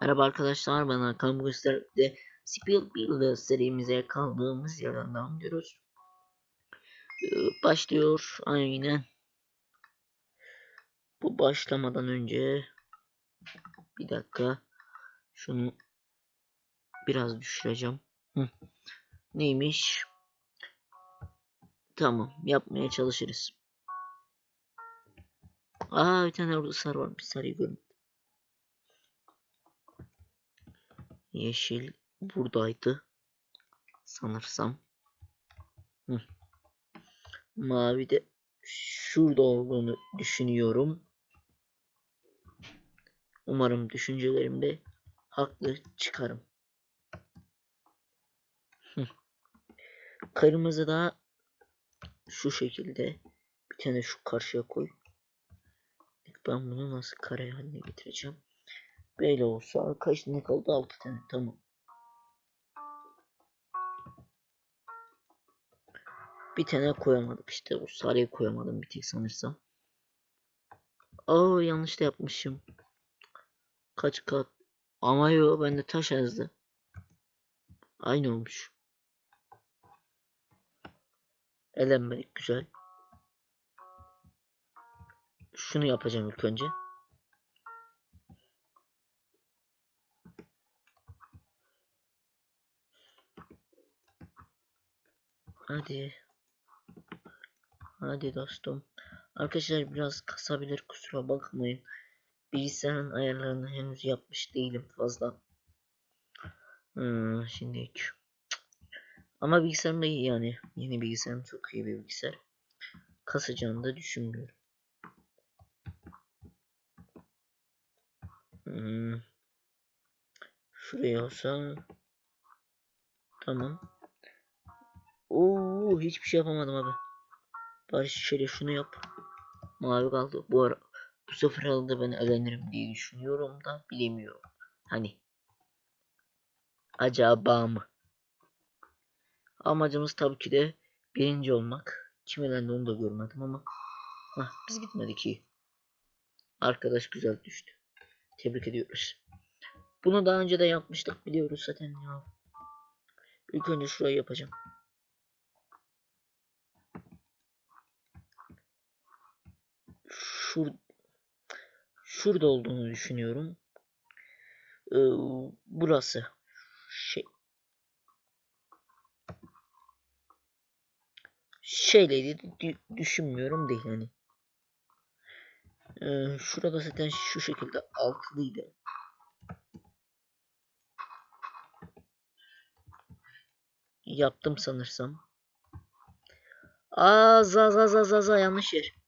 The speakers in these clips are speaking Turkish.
Merhaba arkadaşlar ben Hakan Göster'de Spill Builder serimize kaldığımız yerden devam ediyoruz. Ee, Başlıyor aynen. Bu başlamadan önce bir dakika şunu biraz düşüreceğim. Hı. Neymiş? Tamam yapmaya çalışırız. Aa bir tane orada sarı var. Bir sarıyı görmedim. Yeşil buradaydı. Sanırsam. Hı. Mavi de şurada olduğunu düşünüyorum. Umarım düşüncelerimde haklı çıkarım. Hı. Kırmızı da şu şekilde bir tane şu karşıya koy. Ben bunu nasıl kare haline getireceğim? Böyle olsa kaç tane kaldı? 6 tane. Tamam. Bir tane koyamadık işte. O sarıyı koyamadım bir tek sanırsam. Aa yanlış da yapmışım. Kaç kat? Ama yo bende taş yazdı. Aynı olmuş. Elenmedik güzel. Şunu yapacağım ilk önce. Hadi. Hadi dostum. Arkadaşlar biraz kasabilir kusura bakmayın. Bilgisayarın ayarlarını henüz yapmış değilim fazla. Hmm, şimdi ama bilgisayarım da iyi yani. Yeni bilgisayarım çok iyi bir bilgisayar. Kasacağını da düşünmüyorum. Hmm. Şuraya olsa tamam. Oo hiçbir şey yapamadım abi. Bari şöyle şunu yap. Mavi kaldı. Bu ara bu sefer aldı ben elenirim diye düşünüyorum da bilemiyorum. Hani acaba mı? Amacımız tabii ki de birinci olmak. Kim elendi onu da görmedim ama Hah, biz gitmedik iyi. Arkadaş güzel düştü. Tebrik ediyoruz. Bunu daha önce de yapmıştık biliyoruz zaten ya. İlk önce şurayı yapacağım. Şur şurada olduğunu düşünüyorum. Ee, burası şey şeyleri düşünmüyorum değil hani. Ee, şurada zaten şu şekilde altlıydı. Yaptım sanırsam. Aa za za za za za yanlış yer.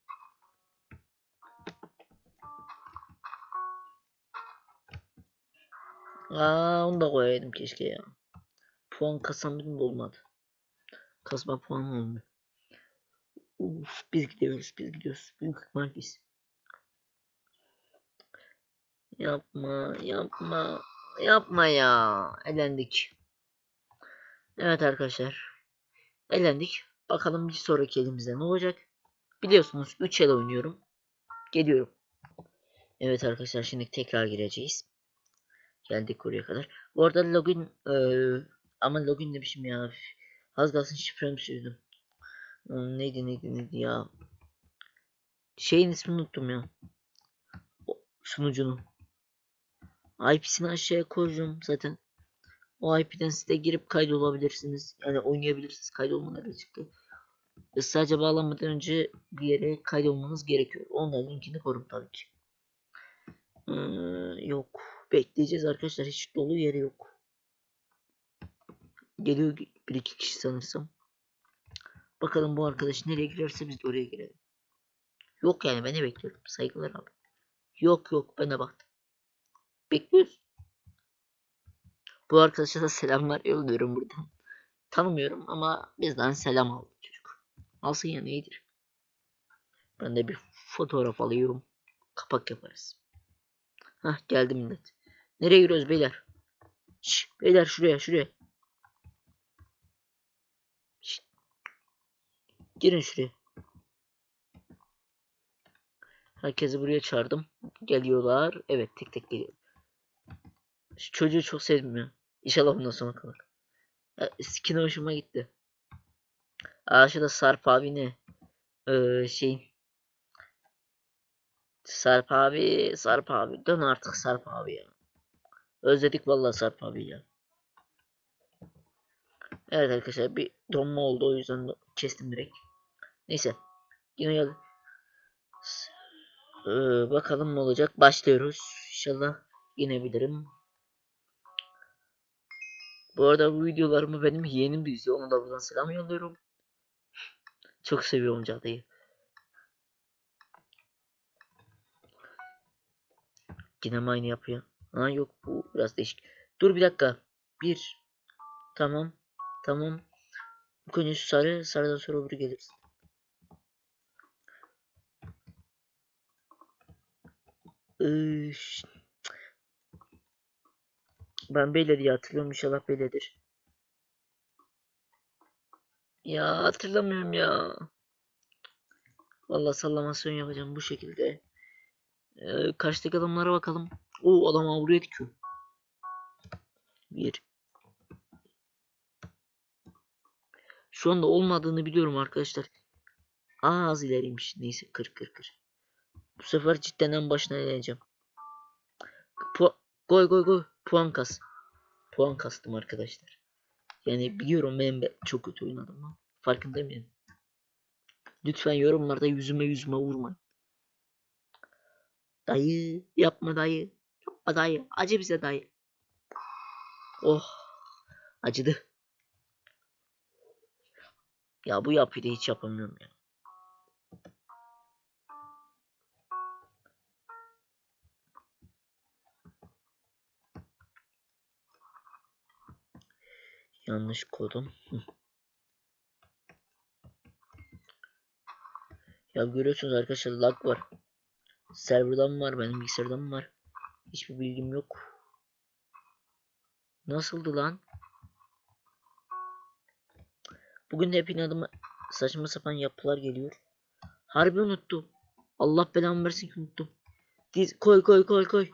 Aa onu da koyaydım keşke ya. Puan kasamadım da olmadı. Kasma puanı olmuyor. Uf, biz gidiyoruz biz gidiyoruz. Büyük ihtimal biz. Yapma yapma yapma ya. Elendik. Evet arkadaşlar. Elendik. Bakalım bir sonraki elimizde ne olacak. Biliyorsunuz 3 el oynuyorum. Geliyorum. Evet arkadaşlar şimdi tekrar gireceğiz. Geldik oraya kadar. Bu arada login e, ama login demişim ya. Az kalsın şifremi sürdüm. Hmm, neydi neydi neydi ya. Şeyin ismini unuttum ya. O, sunucunun. IP'sini aşağıya koyacağım zaten. O IP'den size girip kaydolabilirsiniz. Yani oynayabilirsiniz. Kaydolmaları çıktı. Ve sadece bağlanmadan önce bir yere kaydolmanız gerekiyor. Onların linkini korum tabii ki. Ee, yok. Bekleyeceğiz arkadaşlar. Hiç dolu yeri yok. Geliyor bir iki kişi sanırsam. Bakalım bu arkadaş nereye girerse biz de oraya girelim. Yok yani beni bekliyorum. Saygılar abi. Yok yok bana baktım. Bekliyoruz. Bu arkadaşa da selamlar yolluyorum buradan. Tanımıyorum ama bizden selam aldı çocuk. Alsın ya neydir? Ben de bir fotoğraf alıyorum. Kapak yaparız. Hah geldi millet. Nereye giriyoruz beyler? Şş, beyler şuraya şuraya. Şş. Girin şuraya. Herkesi buraya çağırdım. Geliyorlar. Evet tek tek geliyor. Şu çocuğu çok sevdim ya. İnşallah bundan sonra kalır. Skin hoşuma gitti. Aa şurada Sarp abi ne? Ee, şey. Sarp abi, Sarp abi. Dön artık Sarp abi ya. Özledik vallahi Sarp abi ya. Evet arkadaşlar bir donma oldu o yüzden de kestim direkt. Neyse. Yine. Ee, bakalım ne olacak. Başlıyoruz. İnşallah yenebilirim. Bu arada bu videolarımı benim yeğenim de izliyor. Ona da buradan selam yolluyorum. Çok seviyorum cadıyı. Yine aynı yapıyor? Ha yok bu biraz değişik. Dur bir dakika. Bir. Tamam. Tamam. Bu konusu sarı. Sarıdan sonra öbürü gelir. Ben Bey'le diye hatırlıyorum. İnşallah Bey'ledir. Ya hatırlamıyorum ya. Vallahi sallamasyon yapacağım bu şekilde. Ee, karşıdaki adamlara bakalım. O adam avruya dikiyor. Bir. Şu anda olmadığını biliyorum arkadaşlar. Aa, az ileriymiş. Neyse kır kır kır. Bu sefer cidden en başına eğleneceğim. Pu goy goy goy. Puan kas. Puan kastım arkadaşlar. Yani biliyorum ben be- çok kötü oynadım ama farkındayım yani. Lütfen yorumlarda yüzüme yüzüme vurma. Dayı yapma dayı. Yapma dayı. Acı bize dayı. Oh. Acıdı. Ya bu yapıyı da hiç yapamıyorum ya. Yanlış kodum. Ya görüyorsunuz arkadaşlar lag var. Serverdan var, benim bilgisayardan var. Hiçbir bilgim yok. Nasıldı lan? Bugün de hep inadıma saçma sapan yapılar geliyor. Harbi unuttum. Allah belamı versin ki unuttum. Diz koy koy koy koy.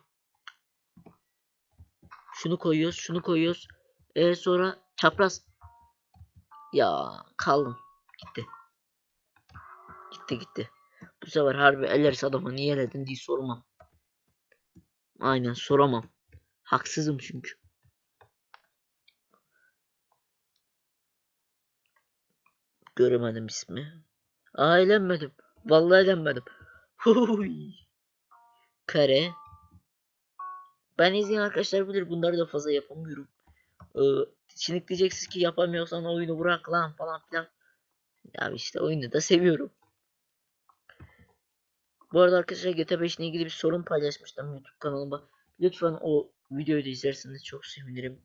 Şunu koyuyoruz, şunu koyuyoruz. E sonra çapraz. Ya kaldım. Gitti. Gitti gitti. Bu sefer harbi elleriz adama niye eledin diye sormam. Aynen soramam. Haksızım çünkü. Göremedim ismi. Aa eğlenmedim. Vallahi eğlenmedim. Huy. Kare. Ben izleyen arkadaşlar bilir bunları da fazla yapamıyorum. Ee, şimdi diyeceksiniz ki yapamıyorsan oyunu bırak lan falan filan. Ya işte oyunu da seviyorum. Bu arada arkadaşlar GTA 5 ile ilgili bir sorun paylaşmıştım YouTube kanalıma. Lütfen o videoyu da izlerseniz çok sevinirim.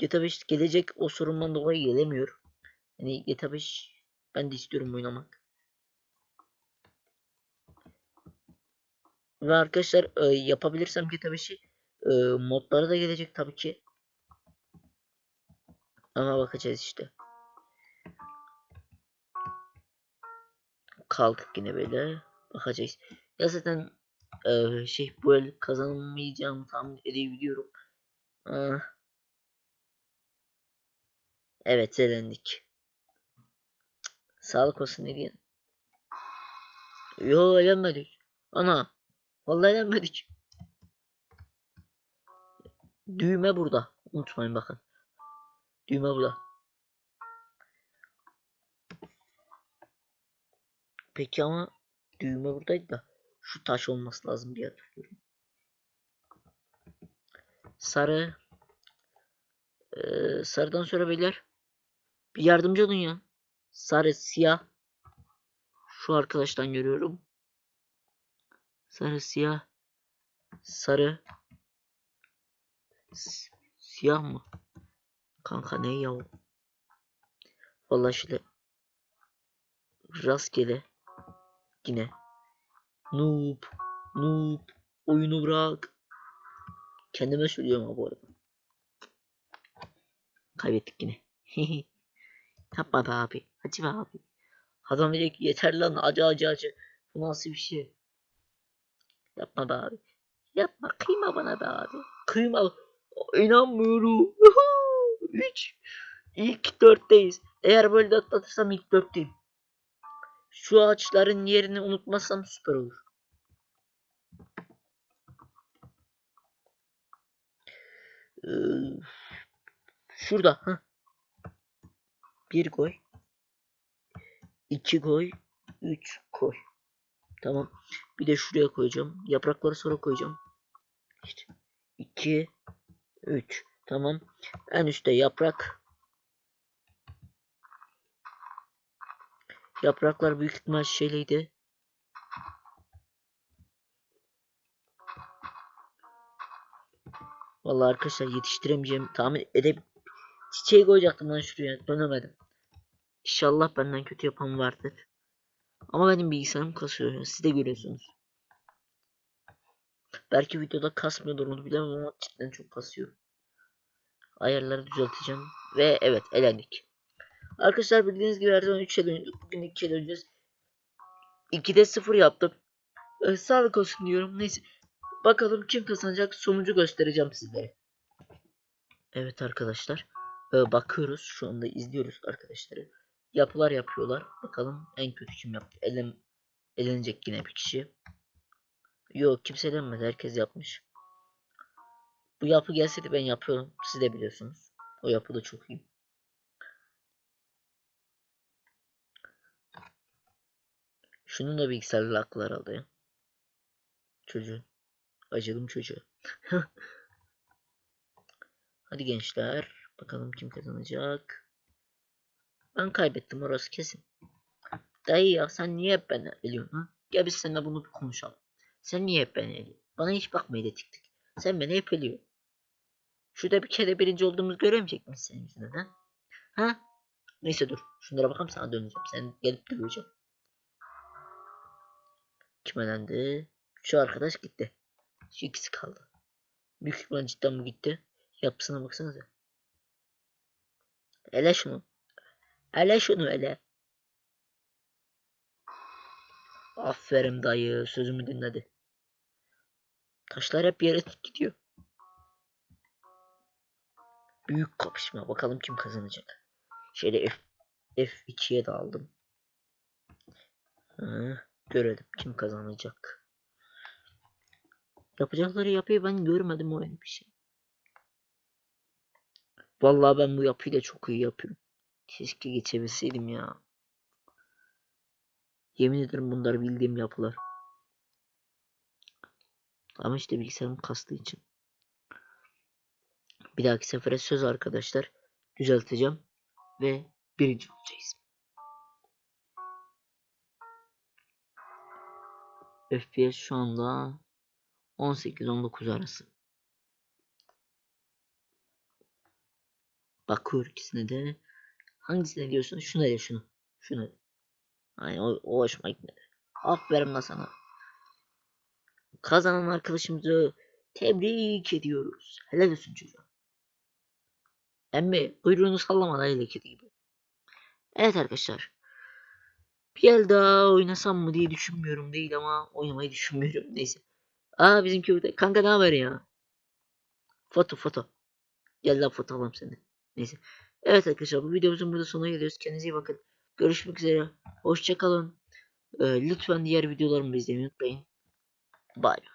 GTA 5 gelecek o sorundan dolayı gelemiyor. Yani GTA 5 ben de istiyorum oynamak. Ve arkadaşlar e, yapabilirsem GTA 5'i e, modları da gelecek tabii ki. Ama bakacağız işte. Kaldık yine böyle. Bakacağız. Ya zaten e, şey bu el kazanamayacağımı tahmin edebiliyorum. Ah. Evet elendik. Sağlık olsun ne diyelim. Yo elenmedik. Ana. Vallahi elenmedik. Düğme burada. Unutmayın bakın. Düğme burada. Peki ama düğme buradaydı da şu taş olması lazım diye hatırlıyorum. Sarı. Ee, sarıdan sonra beyler bir yardımcı olun ya. Sarı, siyah. Şu arkadaştan görüyorum. Sarı, siyah. Sarı. Siyah mı? Kanka ne ya? Vallahi şöyle rastgele yine noob noob oyunu bırak kendime söylüyorum ha bu arada kaybettik yine yapma be abi be abi adam direkt yeter lan acı acı acı bu nasıl bir şey yapma be abi yapma kıyma bana be abi kıyma. İnanmıyorum. 3. İlk 4'teyiz. Eğer böyle de atlatırsam ilk 4'teyim. Şu ağaçların yerini unutmazsam süper olur. Ee, şurada. Heh. Bir koy. İki koy. Üç koy. Tamam. Bir de şuraya koyacağım. Yaprakları sonra koyacağım. İşte. 2 3 Tamam. En üstte yaprak. Yapraklar büyük ihtimal şeyleydi. Vallahi arkadaşlar yetiştiremeyeceğim. Tahmin edip çiçeği koyacaktım lan şuraya. Dönemedim. İnşallah benden kötü yapan vardır. Ama benim bilgisayarım kasıyor. Siz de görüyorsunuz. Belki videoda kasmıyordur onu bilemem ama cidden çok kasıyor. Ayarları düzelteceğim. Ve evet elendik. Arkadaşlar bildiğiniz gibi her zaman 3'e döndük. Bugün 2'ye döneceğiz. 2'de 0 yaptım. Ee, sağlık olsun diyorum. Neyse. Bakalım kim kazanacak sonucu göstereceğim sizlere. Evet arkadaşlar. Ee, bakıyoruz. Şu anda izliyoruz arkadaşları. Yapılar yapıyorlar. Bakalım en kötü kim yaptı. Elen, elenecek yine bir kişi. Yok kimse elenmedi. Herkes yapmış. Bu yapı gelseydi ben yapıyorum. Siz de biliyorsunuz. O yapı da çok iyi. Şunun da bilgisayarla aklı herhalde ya. Çocuğun. Acıdım çocuğa. Hadi gençler. Bakalım kim kazanacak. Ben kaybettim orası kesin. Dayı ya sen niye hep beni eliyorsun ha? Gel biz seninle bunu bir konuşalım. Sen niye hep beni eliyorsun? Bana hiç bakmayı da tik tik. Sen beni hep eliyorsun. Şurada bir kere birinci olduğumuzu göremeyecek misin senin yüzünden ha? Ha? Neyse dur. Şunlara bakalım sana döneceğim. Sen gelip göreceğim. Kim elendi? Şu arkadaş gitti. Şu ikisi kaldı. Büyük ihtimal cidden bu gitti. Yapısına baksanıza. Ele şunu. Ele şunu ele. Aferin dayı. Sözümü dinledi. Taşlar hep yere gidiyor. Büyük kapışma. Bakalım kim kazanacak. Şöyle F F2'ye de aldım. Hı, görelim kim kazanacak. Yapacakları yapıyı ben görmedim o öyle bir şey. Vallahi ben bu yapıyı da çok iyi yapıyorum. Keşke geçebilseydim ya. Yemin ederim bunlar bildiğim yapılar. Ama işte bilgisayarım kastığı için. Bir dahaki sefere söz arkadaşlar. Düzelteceğim. Ve birinci olacağız. FPS şu anda 18-19 arası. Bakıyor ikisine de. Hangisine diyorsun? Şuna de şunu. De. Aynen o, o hoşuma gitmedi. Aferin lan sana. Kazanan arkadaşımızı tebrik ediyoruz. Helal olsun çocuğa. Emmi kuyruğunu sallamadan öyle kedi gibi. Evet arkadaşlar. Bir el daha oynasam mı diye düşünmüyorum değil ama oynamayı düşünmüyorum. Neyse. Aa bizimki burada. Kanka ne haber ya? Foto foto. Gel lan foto alalım seni. Neyse. Evet arkadaşlar bu videomuzun burada sonuna geliyoruz. Kendinize iyi bakın. Görüşmek üzere. Hoşçakalın. Ee, lütfen diğer videolarımı izlemeyi unutmayın. Bye.